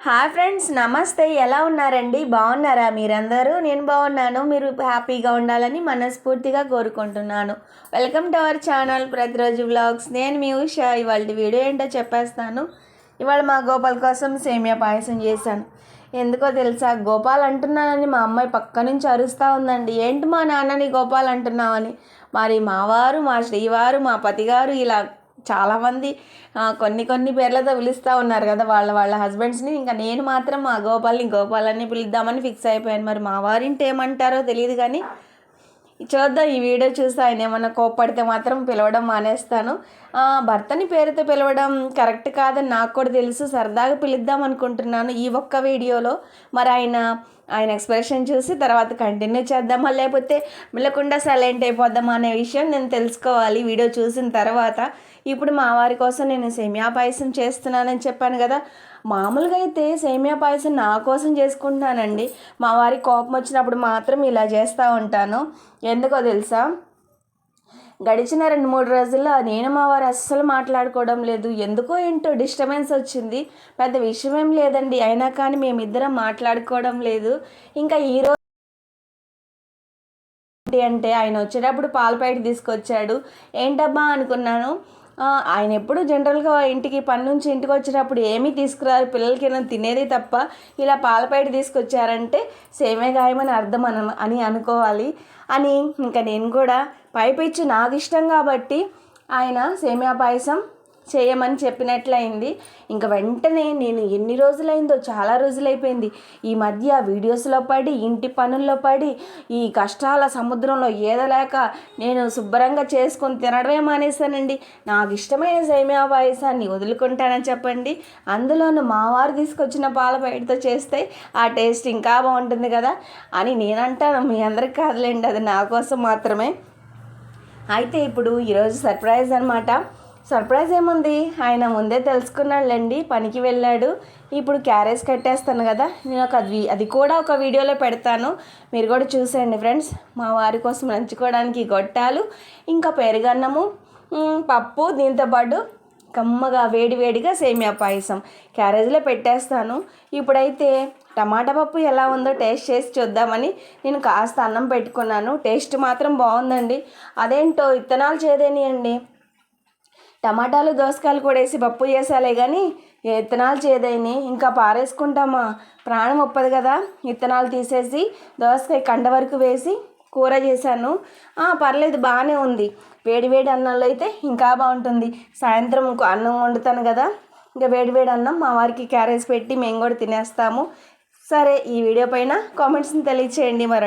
Hi friends నమస్తే. ఎలా ఉన్నారండి? బాగున్నారా మీరందరూ? నేను బాగున్నాను. మీరు హ్యాపీగా ఉండాలని మనస్ఫూర్తిగా కోరుకుంటున్నాను. వెల్కమ్ టు అవర్ ఛానల్ ప్రతిరోజు వ్లాగ్స్ నేను మీ ఉషా. ఇవాళ వీడియో ఏంటో చెప్పేస్తాను. ఇవాళ మా గోపాల్ కోసం సేమియా పాయసం చేశాను. ఎందుకో తెలుసా? గోపాల్ అంటున్నానని మా అమ్మాయి పక్క నుంచి అరుస్తూ ఉందండి. ఏంటి మా నాన్నని గోపాల్ అంటున్నామని మరి మావారు మా శ్రీవారు మా పతిగారు ఇలా చాలామంది కొన్ని కొన్ని పేర్లతో పిలుస్తూ ఉన్నారు కదా వాళ్ళ వాళ్ళ హస్బెండ్స్ని. ఇంకా నేను మాత్రం మా గోపాల్ని గోపాలని పిలుద్దామని ఫిక్స్ అయిపోయాను. మరి మా వారింటి ఏమంటారో తెలియదు కానీ చూద్దాం ఈ వీడియో చూసి ఆయన ఏమన్నా కోప్పడితే మాత్రం పిలవడం మానేస్తాను. భర్తని పేరుతో పిలవడం కరెక్ట్ కాదని నాకు కూడా తెలుసు. సరదాగా పిలుద్దాం అనుకుంటున్నాను ఈ ఒక్క వీడియోలో. మరి ఆయన ఆయన ఎక్స్ప్రెషన్ చూసి తర్వాత కంటిన్యూ చేద్దామా లేకపోతే మిల్లకుండా సైలెంట్ అయిపోద్దామా అనే విషయం నేను తెలుసుకోవాలి. వీడియో చూసిన తర్వాత ఇప్పుడు మా వారి కోసం నేను సేమియా పాయసం చేస్తున్నానని చెప్పాను కదా. మామూలుగా అయితే సేమియా పాయసం నా కోసం చేసుకుంటున్నానండి. మా వారి కోపం వచ్చినప్పుడు మాత్రం ఇలా చేస్తూ ఉంటాను. ఎందుకో తెలుసా? గడిచిన రెండు మూడు రోజుల్లో నేను మా వారు అస్సలు మాట్లాడుకోవడం లేదు. ఎందుకో ఏంటో డిస్టర్బెన్స్ వచ్చింది. పెద్ద విషయం ఏం లేదండి. అయినా కానీ మేమిద్దరం మాట్లాడుకోవడం లేదు. ఇంకా ఈరోజు ఏంటి అంటే ఆయన వచ్చేటప్పుడు పాల ప్యాకెట్ తీసుకొచ్చాడు. ఏంటబ్బా అనుకున్నాను. ఆయన ఎప్పుడు జనరల్గా ఇంటికి పని నుంచి ఇంటికి వచ్చినప్పుడు ఏమీ తీసుకురారు. పిల్లలకి ఏమైనా తినేది తప్ప ఇలా పాలపైట తీసుకొచ్చారంటే సేమే గాయమని అర్థం అన అని అనుకోవాలి. అని ఇంకా నేను కూడా పైపిచ్చి నాకు ఇష్టం కాబట్టి ఆయన సేమియా పాయసం చేయమని చెప్పినట్లయింది. ఇంకా వెంటనే నేను ఎన్ని రోజులైందో చాలా రోజులైపోయింది. ఈ మధ్య వీడియోస్లో పడి ఇంటి పనుల్లో పడి ఈ కష్టాల సముద్రంలో ఏదలేక నేను శుభ్రంగా చేసుకొని తినడమే మానేశానండి. నాకు ఇష్టమైన సేమియా పాయసాన్ని వదులుకుంటానని చెప్పండి. అందులోనూ మా వారు తీసుకొచ్చిన పాల బయటతో చేస్తే ఆ టేస్ట్ ఇంకా బాగుంటుంది కదా అని నేనంటాను. మీ అందరికి కాదులేండి అది నా కోసం మాత్రమే. అయితే ఇప్పుడు ఈరోజు సర్ప్రైజ్ అనమాట సర్ప్రైజ్ ఏముంది? ఆయన ముందే తెలుసుకున్నాళ్ళండి పనికి వెళ్ళాడు. ఇప్పుడు క్యారేజ్ కట్టేస్తాను కదా నేను ఒక అది కూడా ఒక వీడియోలో పెడతాను. మీరు కూడా చూసేయండి ఫ్రెండ్స్. మా వారి కోసం నంచుకోవడానికి గొట్టాలు ఇంకా పెరుగన్నము పప్పు దీంతోపాటు కమ్మగా వేడివేడిగా సేమియా పాయసం. క్యారేజ్లో పెట్టేస్తాను. ఇప్పుడైతే టమాటా పప్పు ఎలా ఉందో టేస్ట్ చేసి చూద్దామని నేను కాస్త అన్నం పెట్టుకున్నాను. టేస్ట్ మాత్రం బాగుందండి. అదేంటో ఇత్తనాలు చేదేనియండి. టమాటాలు దోసకాయలు కూడా వేసి పప్పు చేసాలే కానీ విత్తనాలు చేదైని ఇంకా పారేసుకుంటామా? ప్రాణం ఒప్పదు కదా. విత్తనాలు తీసేసి దోసకాయ కండ వరకు వేసి కూర చేశాను. పర్లేదు బాగానే ఉంది. వేడి వేడి అన్నంలో అయితే ఇంకా బాగుంటుంది. సాయంత్రం అన్నం వండుతాను కదా. ఇంకా వేడి వేడి అన్నం మా వారికి క్యారేజ్ పెట్టి మేము కూడా తినేస్తాము. సరే ఈ వీడియో పైన కామెంట్స్ని తెలియచేయండి మరి